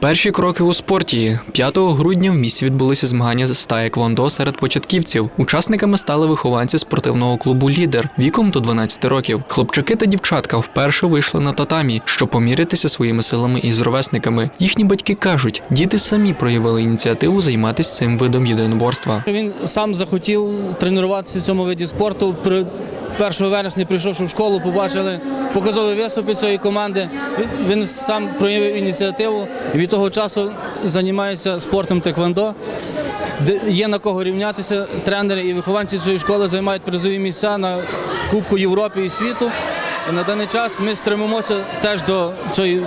Перші кроки у спорті 5 грудня в місті відбулися змагання з таеквондо серед початківців. Учасниками стали вихованці спортивного клубу Лідер віком до 12 років. Хлопчаки та дівчатка вперше вийшли на татамі, щоб помірятися своїми силами із ровесниками. Їхні батьки кажуть, діти самі проявили ініціативу займатися цим видом єдиноборства. Він сам захотів тренуватися в цьому виді спорту. При 1 вересня прийшовши в школу, побачили показові виступи цієї команди. Він- Він сам проявив ініціативу і від того часу займається спортом теквондо. Є на кого рівнятися. Тренери і вихованці цієї школи займають призові місця на Кубку Європи і світу. І на даний час ми стремимося теж до цієї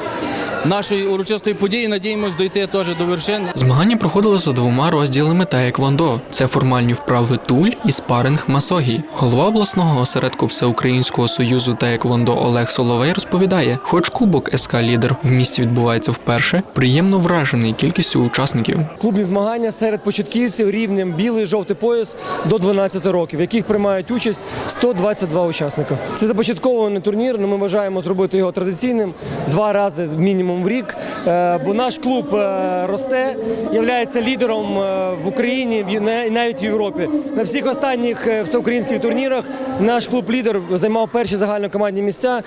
нашої урочистої події. Надіємось дойти теж до вершин. Змагання проходили за двома розділами таеквондо. Це формальні вправи туль і спаринг масогі. Голова обласного осередку Всеукраїнського союзу таеквондо Олег Соловей розповідає, хоч кубок СК Лідер в місті відбувається вперше, приємно вражений кількістю учасників. Клубні змагання серед початківців рівнем білий жовтий пояс до 12 років, в яких приймають участь 122 учасника. Це започаткований турнір. але Ми вважаємо зробити його традиційним два рази мінімум в рік. Е, Бо наш клуб е, росте, є лідером е, в Україні і навіть в Європі. На всіх останніх всеукраїнських турнірах наш клуб лідер займав перші загальнокомандні місця.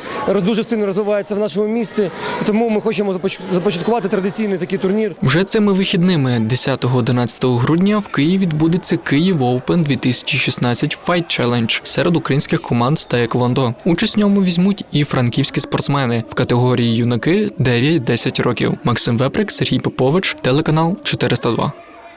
Дуже сильно розвивається в нашому місці. Тому ми хочемо започ- започаткувати традиційний такий турнір. Вже цими вихідними 10-11 грудня в Києві відбудеться Київ Open 2016 Fight Challenge серед українських команд з таеквондо. Участь в ньому візьмуть і франківські спортсмени в категорії юнаки 9-10 років. Максим Веприк, Сергій Попович, телеканал 402.